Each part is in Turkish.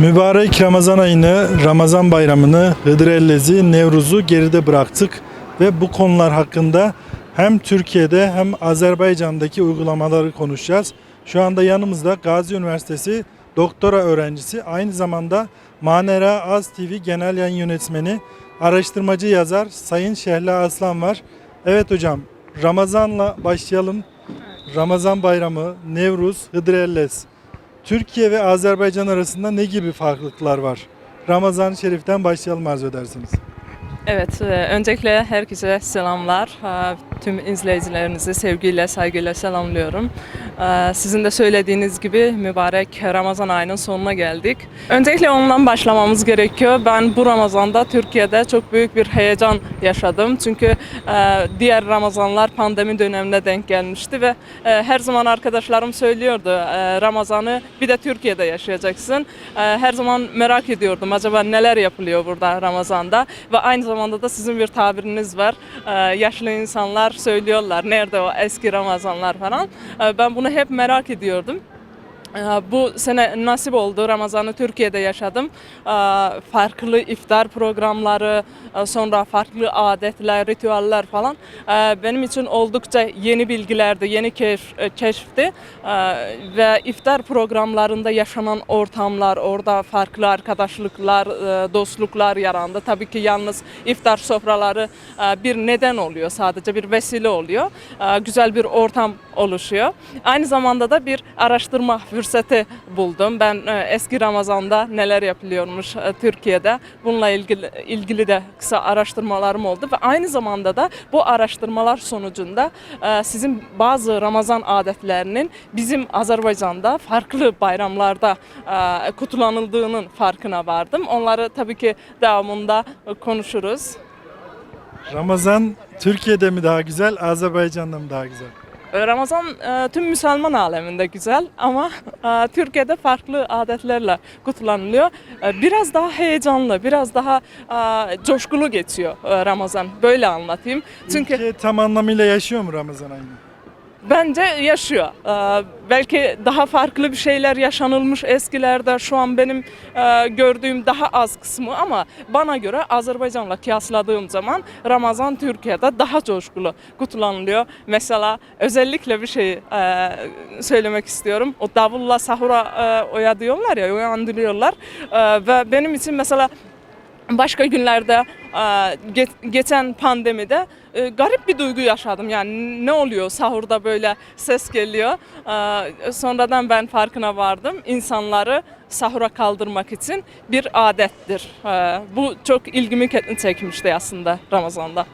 Mübarek Ramazan ayını, Ramazan bayramını, Hıdrellez'i, Nevruz'u geride bıraktık ve bu konular hakkında hem Türkiye'de hem Azerbaycan'daki uygulamaları konuşacağız. Şu anda yanımızda Gazi Üniversitesi doktora öğrencisi, aynı zamanda Manera Az TV Genel Yayın Yönetmeni, araştırmacı yazar Sayın Şehla Aslan var. Evet hocam, Ramazan'la başlayalım. Ramazan bayramı, Nevruz, Hıdrellez. Türkiye ve Azerbaycan arasında ne gibi farklılıklar var? Ramazan-ı Şerif'ten başlayalım arzu edersiniz. Evet, e, öncelikle herkese selamlar. Tüm izleyicilerinizi sevgiyle, saygıyla selamlıyorum. E, Sizin de söylediğiniz gibi mübarek Ramazan ayının sonuna geldik. Öncelikle ondan başlamamız gerekiyor. Ben bu Ramazan'da Türkiye'de çok büyük bir heyecan yaşadım. Çünkü e, diğer Ramazanlar pandemi dönemine denk gelmişti ve e, her zaman arkadaşlarım söylüyordu e, Ramazan'ı bir de Türkiye'de yaşayacaksın. Her zaman merak ediyordum acaba neler yapılıyor burada Ramazan'da ve aynı zamanda da sizin bir tabiriniz var. Yaşlı insanlar söylüyorlar nerede o eski Ramazanlar falan. E, Ben bunu hep merak ediyordum. Ee, Bu sene nasip oldu. Ramazan'ı Türkiye'de yaşadım. Ee, Farklı iftar programları, e, sonra farklı adetler, ritüeller falan e, benim için oldukça yeni bilgilerdi, yeni keşf, e, keşfti. Ee, Ve iftar programlarında yaşanan ortamlar, orada farklı arkadaşlıklar, e, dostluklar yarandı. Tabii ki yalnız iftar sofraları e, bir neden oluyor, sadece bir vesile oluyor. Ee, Güzel bir ortam oluşuyor. Aynı zamanda da bir araştırma fırsatı buldum. Ben e, eski Ramazan'da neler yapılıyormuş e, Türkiye'de bununla ilgili ilgili de kısa araştırmalarım oldu ve aynı zamanda da bu araştırmalar sonucunda e, sizin bazı Ramazan adetlerinin bizim Azerbaycan'da farklı bayramlarda kutlanıldığının farkına vardım. Onları tabii ki devamında konuşuruz. Ramazan Türkiye'de mi daha güzel, Azerbaycan'da mı daha güzel? Ramazan e, tüm Müslüman aleminde güzel ama e, Türkiye'de farklı adetlerle kutlanılıyor. E, Biraz daha heyecanlı, biraz daha e, coşkulu geçiyor e, Ramazan. Böyle anlatayım. Çünkü Ülke tam anlamıyla yaşıyor mu Ramazan ayını? Bence yaşıyor. E, Belki daha farklı bir şeyler yaşanılmış eskilerde. Şu an benim e, gördüğüm daha az kısmı ama bana göre Azerbaycan'la kıyasladığım zaman Ramazan Türkiye'de daha coşkulu kutlanılıyor. Mesela özellikle bir şey e, söylemek istiyorum. O davulla sahura e, oya diyorlar ya, uyandırıyorlar. E, ve benim için mesela başka günlerde e, ge- geçen pandemide e, garip bir duygu yaşadım. Yani ne oluyor sahurda böyle ses geliyor. E, Sonradan ben farkına vardım. İnsanları sahura kaldırmak için bir adettir. E, Bu çok ilgimi çekmişti aslında Ramazan'da.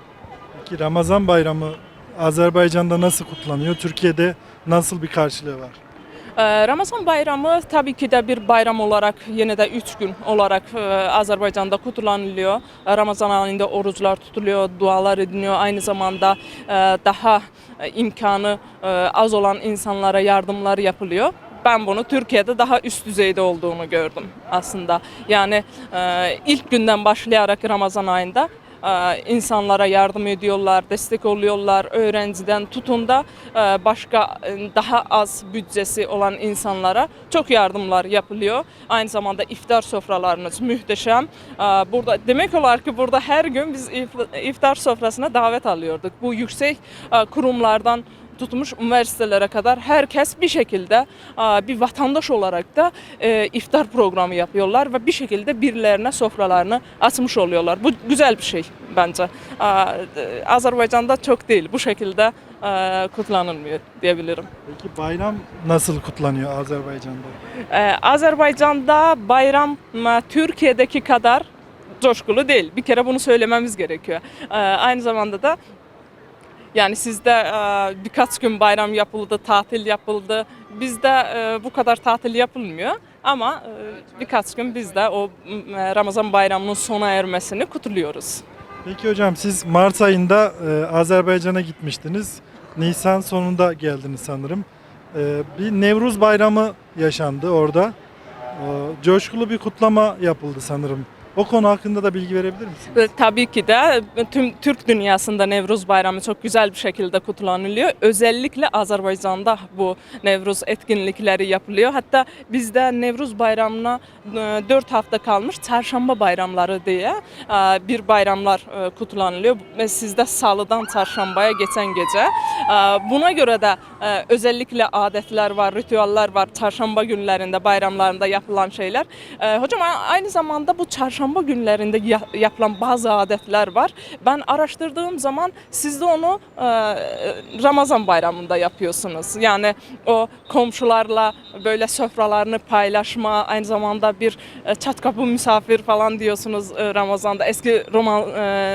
Peki Ramazan bayramı Azerbaycan'da nasıl kutlanıyor? Türkiye'de nasıl bir karşılığı var? Ee, Ramazan bayramı tabii ki de bir bayram olarak yine de üç gün olarak e, Azerbaycan'da kutlanılıyor. Ramazan ayında oruçlar tutuluyor, dualar ediliyor. Aynı zamanda e, daha e, imkanı az olan insanlara yardımlar yapılıyor. Ben bunu Türkiye'de daha üst düzeyde olduğunu gördüm aslında. Yani ilk günden başlayarak Ramazan ayında insanlara yardım ediyorlar, destek oluyorlar. Öğrenciden tutun da e, başka e, daha az bütçesi olan insanlara çok yardımlar yapılıyor. Aynı zamanda iftar sofralarınız muhteşem. E, Burada demek olarak ki burada her gün biz if- iftar sofrasına davet alıyorduk. Bu yüksek e, kurumlardan tutmuş üniversitelere kadar herkes bir şekilde bir vatandaş olarak da e, iftar programı yapıyorlar ve bir şekilde birilerine sofralarını açmış oluyorlar. Bu güzel bir şey bence. E, Azerbaycan'da çok değil bu şekilde kutlanılmıyor diyebilirim. Peki bayram nasıl kutlanıyor Azerbaycan'da? Ee, Azerbaycan'da bayram e, Türkiye'deki kadar coşkulu değil. Bir kere bunu söylememiz gerekiyor. Ee, aynı zamanda da yani sizde e, birkaç gün bayram yapıldı, tatil yapıldı. Bizde e, bu kadar tatil yapılmıyor. Ama e, birkaç gün biz de o Ramazan bayramının sona ermesini kutluyoruz. Peki hocam siz Mart ayında Azerbaycan'a gitmiştiniz. Nisan sonunda geldiniz sanırım. Bir Nevruz bayramı yaşandı orada. Coşkulu bir kutlama yapıldı sanırım. O konu hakkında da bilgi verebilir misiniz? Tabii ki de tüm Türk dünyasında Nevruz Bayramı çok güzel bir şekilde kutlanılıyor. Özellikle Azerbaycan'da bu Nevruz etkinlikleri yapılıyor. Hatta bizde Nevruz Bayramı'na 4 hafta kalmış Çarşamba bayramları diye e, bir bayramlar e, kutlanılıyor. Sizde Salıdan Çarşambaya geçen gece. E, Buna göre de e, özellikle adetler var, ritüeller var. Çarşamba günlerinde, bayramlarında yapılan şeyler. E, Hocam aynı zamanda bu çarşamba günlerinde ya- yapılan bazı adetler var. Ben araştırdığım zaman siz de onu e, Ramazan bayramında yapıyorsunuz. Yani o komşularla böyle sofralarını paylaşma, aynı zamanda bir e, çat kapı misafir falan diyorsunuz e, Ramazan'da. Eski Roman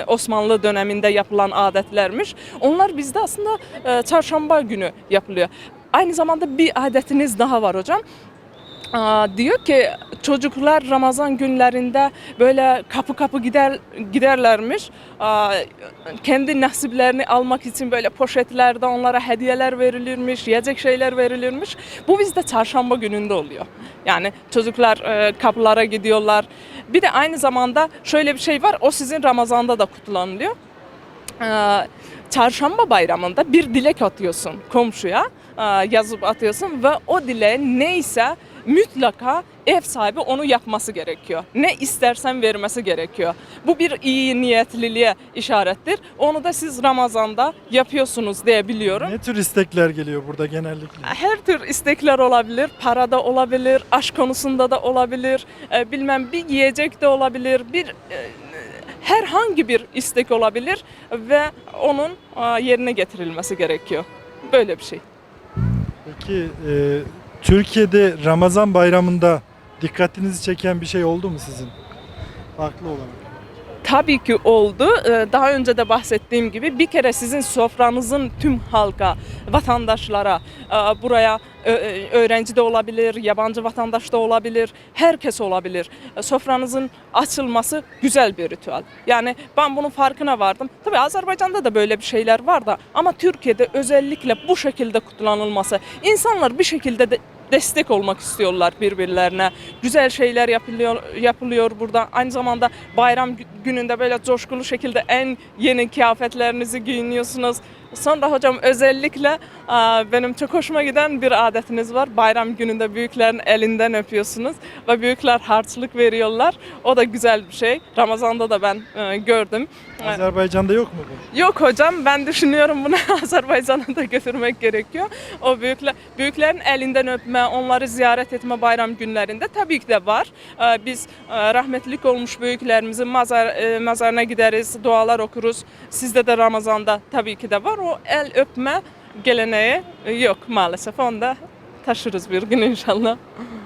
Osmanlı döneminde yapılan adetlermiş. Onlar bizde aslında çarşamba günü yapılıyor. Aynı zamanda bir adetiniz daha var hocam. Diyor ki çocuklar Ramazan günlerinde böyle kapı kapı gider giderlermiş. Kendi nasiplerini almak için böyle poşetlerde onlara hediyeler verilirmiş, yiyecek şeyler verilirmiş. Bu bizde çarşamba gününde oluyor. Yani çocuklar e, kapılara gidiyorlar. Bir de aynı zamanda şöyle bir şey var. O sizin Ramazan'da da kutlanılıyor. Çarşamba bayramında bir dilek atıyorsun komşuya yazıp atıyorsun ve o dileğin neyse mutlaka ev sahibi onu yapması gerekiyor. Ne istersen vermesi gerekiyor. Bu bir iyi niyetliliğe işarettir. Onu da siz Ramazan'da yapıyorsunuz diye biliyorum. Ne tür istekler geliyor burada genellikle? Her tür istekler olabilir, parada olabilir, aşk konusunda da olabilir, e, bilmem bir yiyecek de olabilir, bir e, herhangi bir istek olabilir ve onun e, yerine getirilmesi gerekiyor. Böyle bir şey. Peki e, Türkiye'de Ramazan bayramında dikkatinizi çeken bir şey oldu mu sizin? Farklı olarak. Tabii ki oldu. Ee, Daha önce de bahsettiğim gibi bir kere sizin sofranızın tüm halka, vatandaşlara, e, buraya ö- öğrenci de olabilir, yabancı vatandaş da herkes olabilir. E, Sofranızın açılması güzel bir ritüel. Yani ben bunun farkına vardım. Tabii Azerbaycan'da da böyle bir şeyler var da ama Türkiye'de özellikle bu şekilde kutlanılması, insanlar bir şekilde de destek olmak istiyorlar birbirlerine. Güzel şeyler yapılıyor yapılıyor burada. Aynı zamanda bayram gü- gününde böyle coşkulu şekilde en yeni kıyafetlerinizi giyiniyorsunuz. Sonra hocam özellikle benim çok hoşuma giden bir adetiniz var. Bayram gününde büyüklerin elinden öpüyorsunuz ve büyükler harçlık veriyorlar. O da güzel bir şey. Ramazan'da da ben e, gördüm. E, Azerbaycan'da yok mu bu? Yok hocam ben düşünüyorum bunu Azerbaycan'a da götürmek gerekiyor. O büyükler, büyüklerin elinden öpme, onları ziyaret etme bayram günlerinde tabii ki de var. Ee, Biz e, rahmetlik olmuş büyüklerimizin mazar, e, mezarına gideriz, dualar okuruz. Sizde de Ramazan'da tabii ki de var. O el öpme geleneği yok maalesef. Onu da taşırız bir gün inşallah.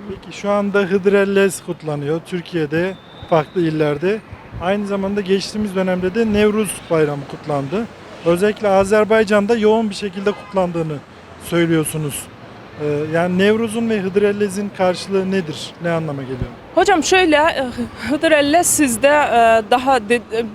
Peki şu anda Hıdrellez kutlanıyor Türkiye'de, farklı illerde. Aynı zamanda geçtiğimiz dönemde de Nevruz Bayramı kutlandı. Özellikle Azerbaycan'da yoğun bir şekilde kutlandığını söylüyorsunuz. Ee, yani Nevruz'un ve Hıdrellez'in karşılığı nedir? Ne anlama geliyor? Hocam şöyle e, Hıdrellez sizde e, daha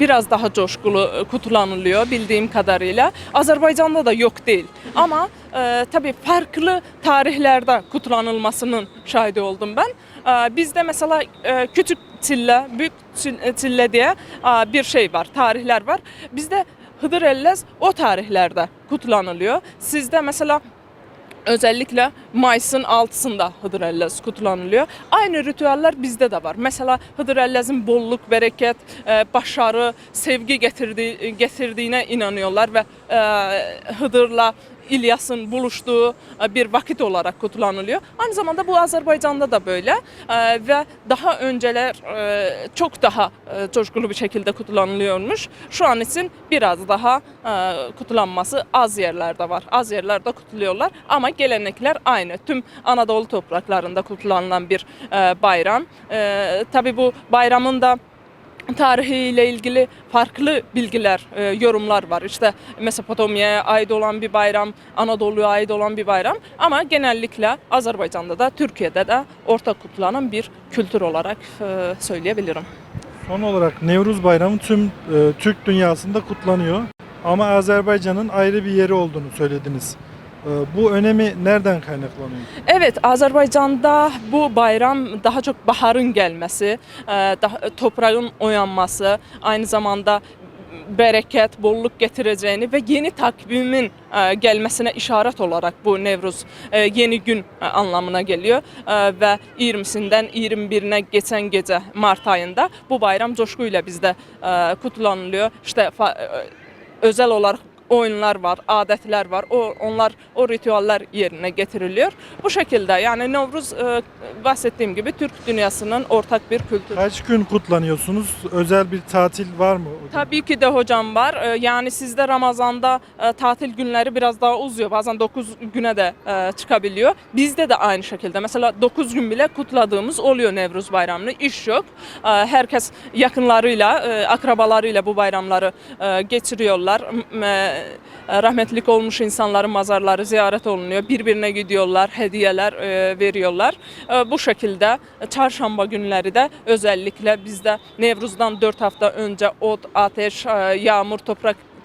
biraz daha coşkulu e, kutlanılıyor bildiğim kadarıyla. Azerbaycan'da da yok değil. Ama e, tabii farklı tarihlerde kutlanılmasının şahidi oldum ben. Bizde mesela e, küçük çille, büyük çille diye bir şey var, tarihler var. Bizde Hıdrellez o tarihlerde kutlanılıyor. Sizde mesela Özellikle Mayıs'ın 6'sında Hıdrellez kutlanılıyor. Aynı ritüeller bizde de var. Mesela Hıdrellez'in bolluk, bereket, e, başarı, sevgi getirdiği, getirdiğine inanıyorlar ve e, Hıdır'la İlyas'ın buluştuğu e, bir vakit olarak kutlanılıyor. Aynı zamanda bu Azerbaycan'da da böyle E, ve daha önceler e, çok daha coşkulu bir şekilde kutlanılıyormuş. Şu an için biraz daha kutlanması az yerlerde var. Az yerlerde kutluyorlar ama gelenekler aynı. Tüm Anadolu topraklarında kutlanılan bir bayram. Tabii bu bayramın da tarihiyle ilgili farklı bilgiler, e, yorumlar var. İşte Mesopotamya'ya ait olan bir bayram, Anadolu'ya ait olan bir bayram ama genellikle Azerbaycan'da da Türkiye'de de ortak kutlanan bir kültür olarak e, söyleyebilirim. Son olarak Nevruz Bayramı tüm e, Türk dünyasında kutlanıyor. Ama Azerbaycan'ın ayrı bir yeri olduğunu söylediniz. E, bu önemi nereden kaynaklanıyor? Evet, Azərbaycanda bu bayram daha çok baharın gelmesi, e, daha toprağın oyanması, aynı zamanda bereket, bolluk getireceğini ve yeni takvimin e, gelmesine işaret olarak bu Nevruz e, yeni gün e, anlamına geliyor E, ve 20'sinden 21'ine geçen gece Mart ayında bu bayram coşkuyla bizde e, kutlanılıyor. İşte e, özel olarak oyunlar var, adetler var. O onlar o ritüeller yerine getiriliyor. Bu şekilde yani Nevruz e, bahsettiğim gibi Türk dünyasının ortak bir kültürü. Kaç gün kutlanıyorsunuz? Özel bir tatil var mı? Tabii ki de hocam var. Ee, Yani sizde Ramazan'da e, tatil günleri biraz daha uzuyor. Bazen 9 güne de e, çıkabiliyor. Bizde de aynı şekilde. Mesela 9 gün bile kutladığımız oluyor Nevruz Bayramı'nı. İş yok. Herkes yakınlarıyla, e, akrabalarıyla bu bayramları e, geçiriyorlar. E, Rahmetlik olmuş insanların mazarları ziyaret olunuyor. Birbirine gidiyorlar, hediyeler e, veriyorlar. E, Bu şekilde çarşamba günleri de özellikle bizde Nevruz'dan 4 hafta önce ot, ateş, e, yağmur,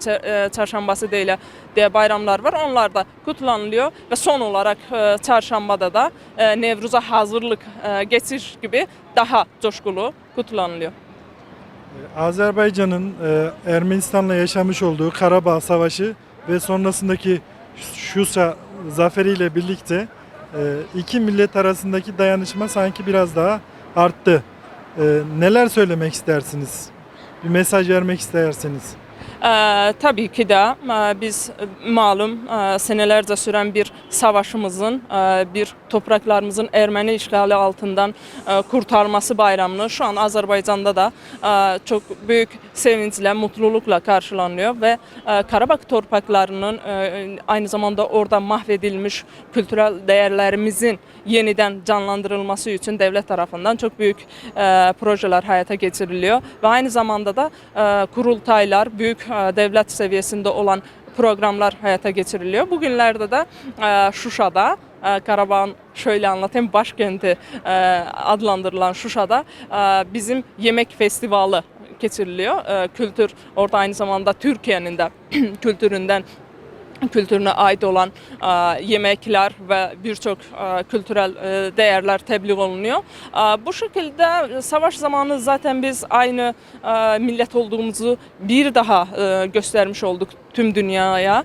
e, çarşambası diye, diye bayramlar var. Onlar da kutlanılıyor ve son olarak e, çarşambada da e, Nevruz'a hazırlık e, geçiş gibi daha coşkulu kutlanılıyor. Azerbaycan'ın e, Ermenistan'la yaşamış olduğu Karabağ Savaşı ve sonrasındaki Şusa zaferiyle birlikte e, iki millet arasındaki dayanışma sanki biraz daha arttı. E, neler söylemek istersiniz? Bir mesaj vermek isterseniz. Ee, tabii ki de e, biz e, malum e, senelerce süren bir savaşımızın, e, bir topraklarımızın Ermeni işgali altından kurtarması bayramını şu an Azerbaycan'da da çok büyük sevinçle, mutlulukla karşılanıyor ve e, topraklarının aynı zamanda orada mahvedilmiş kültürel değerlerimizin yeniden canlandırılması için devlet tarafından çok büyük projeler hayata geçiriliyor ve aynı zamanda da kurultaylar, büyük devlet seviyesinde olan programlar hayata geçiriliyor. Bugünlerde de e, Şuşa'da e, Karabağ'ın şöyle anlatayım başkenti e, adlandırılan Şuşa'da bizim yemek festivali geçiriliyor. Kültür orada aynı zamanda Türkiye'nin de kültüründen kültürüne ait olan e, yemekler ve birçok e, kültürel e, değerler tebliğ olunuyor. Bu şekilde savaş zamanı zaten biz aynı millet olduğumuzu bir daha göstermiş olduk tüm dünyaya.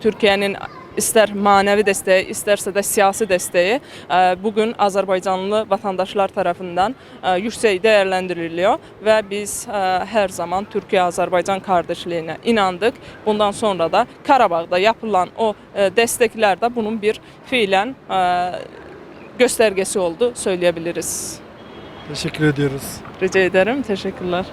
Türkiye'nin ister manevi desteği, isterse de siyasi desteği e, bugün Azerbaycanlı vatandaşlar tarafından e, yüksek değerlendiriliyor ve biz e, her zaman Türkiye-Azerbaycan kardeşliğine inandık. Bundan sonra da Karabağ'da yapılan o destekler de bunun bir fiilen e, göstergesi oldu söyleyebiliriz. Teşekkür ediyoruz. Rica ederim. Teşekkürler.